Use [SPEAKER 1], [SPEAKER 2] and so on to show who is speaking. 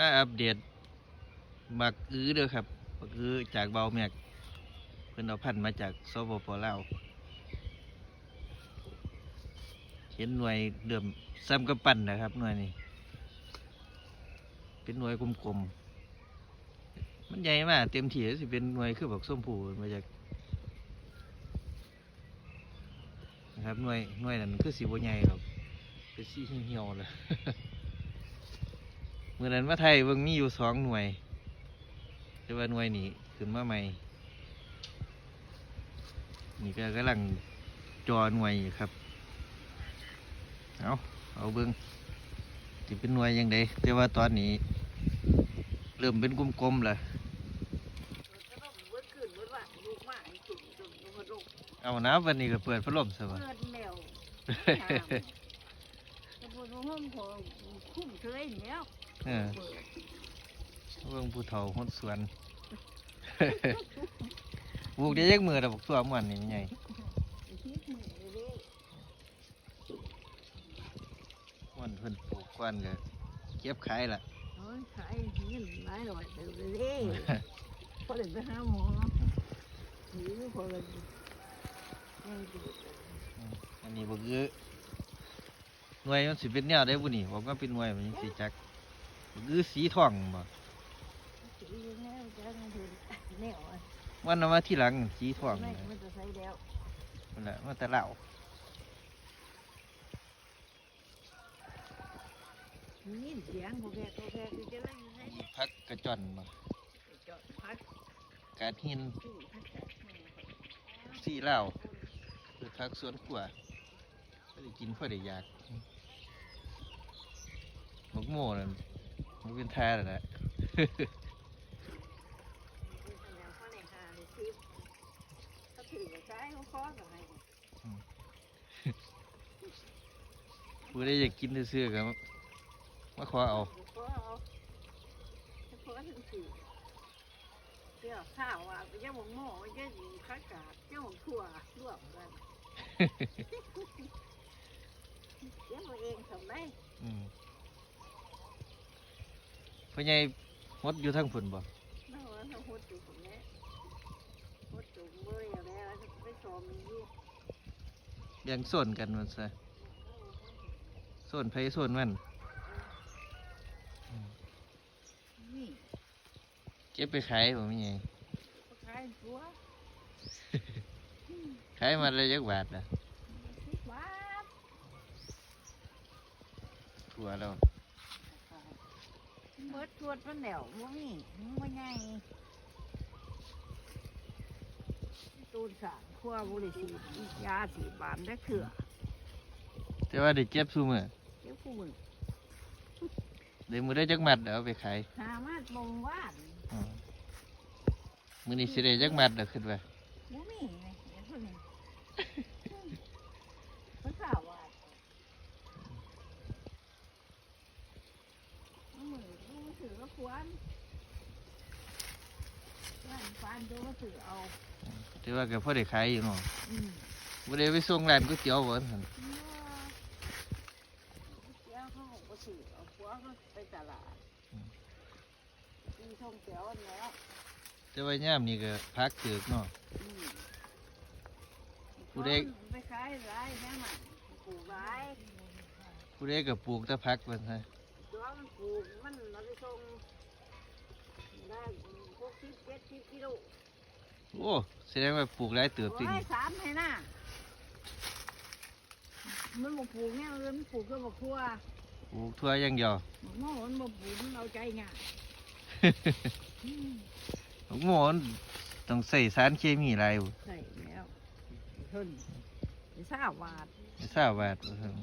[SPEAKER 1] มาอัปเดตบักอื้อเด้อครับบักอื้อจากเบาแมกเพิ่นเอาพันธุ์มาจากสปปลาวเห็นหน่วยเดิมซ้ำกับปั่นนะครับหน่วยนี้เป็นหน่วยกลมๆมันใหญ่มากเต็มที่สิเป็นหน่วยคือบักส้มผูมาจากนะครับหน่วยหน่วยนั้นคือสีบัใหญ่หรอกเป็นสีเหี่ยวเลย เมื่อนั้นมาไทยเบิ่งมีอยู่สองหน่วยแต่ว่าหน่วยนี้ขึ้นมาใหม่ นี่ก็กำลังจอหน่วยอยู่ครับ เอาเอาเบิ่งจะเป็นหน่วยยังไงแต่ว่าตอนนี้ เริ่มเป็นกลมๆแล้วเอานะวันนี้ก็เปิดพัดลมซะวะ
[SPEAKER 2] เปิดแล้วจะพูดว่าห้องของคุ้มเฉยแล้ว
[SPEAKER 1] เออ
[SPEAKER 2] เปิด
[SPEAKER 1] เบิ่งผู้เฒ่าหดสวนปลูกได้ยักมือแต่บอกตัวมันนี่มันใหญ่
[SPEAKER 2] คิดมือเลย
[SPEAKER 1] มันเพิ่นปลูกก้อนก็เก็บขายละ
[SPEAKER 2] โอ้ยขายเงินหลายร้อยเติมเลยพอเลยไปหาหมอหรือพอเลยยังอยู่
[SPEAKER 1] อันนี้บ่คือหน่วยมันสิเป็นแนวได้บุนี่บอกว่าเป็นหน่วยมันยังสิจักบ่ คือสีทองบ่
[SPEAKER 2] สีแล้วจะเงินถึงแนวอะ
[SPEAKER 1] วันเอามาที่หลังสีทอง
[SPEAKER 2] ไม่
[SPEAKER 1] นั่น
[SPEAKER 2] มันจะใส่แล้ว
[SPEAKER 1] นั่นแหละมันแต่เหล่า
[SPEAKER 2] นี่เสียงพวกแกพวกแกคือจะไล่ให้
[SPEAKER 1] พักกระจ่อนบ่
[SPEAKER 2] จอดพัก
[SPEAKER 1] กาดหิน
[SPEAKER 2] ที่พักแขก
[SPEAKER 1] สีเหล่าคือพักสวนขัวก็ได้กินพอได้อยากหมกโม่นั่น มันเป็นแท้แล้วแหละ
[SPEAKER 2] แล้วเขาในหาเลยทิพเขาถือกับซ้ายเขาคอกับไง
[SPEAKER 1] ผู้ใดอยากกินซื่อๆก็มาขอเอา
[SPEAKER 2] ขอเอาขอถึงสี่เดี๋ยวข้าวอะไปย่างหมูหม้อไปย่างข้าวกาดย่างหมูถั่วลวกกันเดี๋ยวเราเองทำได้
[SPEAKER 1] อืม พ่อใหญ่มดอยู่ทั้งฝุ่นบ่
[SPEAKER 2] ไม่ว่าถ้าหดจุกผมเนี่ยหดจุกเมื่อยแล้วไปชมอยู่
[SPEAKER 1] แบ่งส่วนกันมันซะส่วนไผส่วนมัน
[SPEAKER 2] นี่
[SPEAKER 1] เก็บไปขายบ่มีไง
[SPEAKER 2] ก็ขายตัว
[SPEAKER 1] ขายมาเลยจักบาทล่ะ
[SPEAKER 2] สิบบาท
[SPEAKER 1] ทั่วแล้ว
[SPEAKER 2] เบิดตรวจมันแล้วว่ามีมันไงตูนสารขั้วบุหรี่สียาสีบานได้เถื่อ
[SPEAKER 1] แต่ว่าได้เก็บซุมื้อ
[SPEAKER 2] เจ้าผู้มือ
[SPEAKER 1] ได้มื้อได้จักมัดเดี๋ยวเอาไปขาย
[SPEAKER 2] หามาตรงว่าน
[SPEAKER 1] อืมมื้อนี้สิได้จักมัดเดี๋ยวคิดว่า
[SPEAKER 2] บ่มีไงเห็นเพิ่นนี่มันข่าวว่าเอามือดูมาถือก็ควร ว่านฟานดูมาถือเอา
[SPEAKER 1] แต่ว่าก็พอได้ขายอยู่เนาะ
[SPEAKER 2] อืม
[SPEAKER 1] บ่ได้ไปส่งร้านก๋วยเตี๋ยวบ่ซั่น
[SPEAKER 2] เดี๋ยวเขาบอกว่าถือเอาผัวเขาไปตลาดมีท่องเที่ยวแล้ว
[SPEAKER 1] แต่ว่ายามนี้ก็พักถึกเนาะ
[SPEAKER 2] อืม
[SPEAKER 1] ผู้ใด
[SPEAKER 2] ไปขายไรายแม่มันปลูกไราย
[SPEAKER 1] ผู้ใดก็ปลูกแต่พักว่าซั่น
[SPEAKER 2] ตัวมันปลูกมันเราไปส่ง ได้หกสิบเจ็ดสิบกิโล
[SPEAKER 1] โอ้แสดงว่าปลูกหลายเติบติ
[SPEAKER 2] โอ้ยสามให้น่ะมันบอกปลูกเนี่ยมันปลูกก็บอกครัว
[SPEAKER 1] ปลูกทั่วอย่างเดียว
[SPEAKER 2] บอกโม่มันบอกปลูกมันเอาใจง่ายอืม
[SPEAKER 1] หมกโม่มันต้องใส่สารเคมีหลายบ่
[SPEAKER 2] ใส่แล้วทนไปทราบวาด
[SPEAKER 1] ไม่ทราบว่าซั่น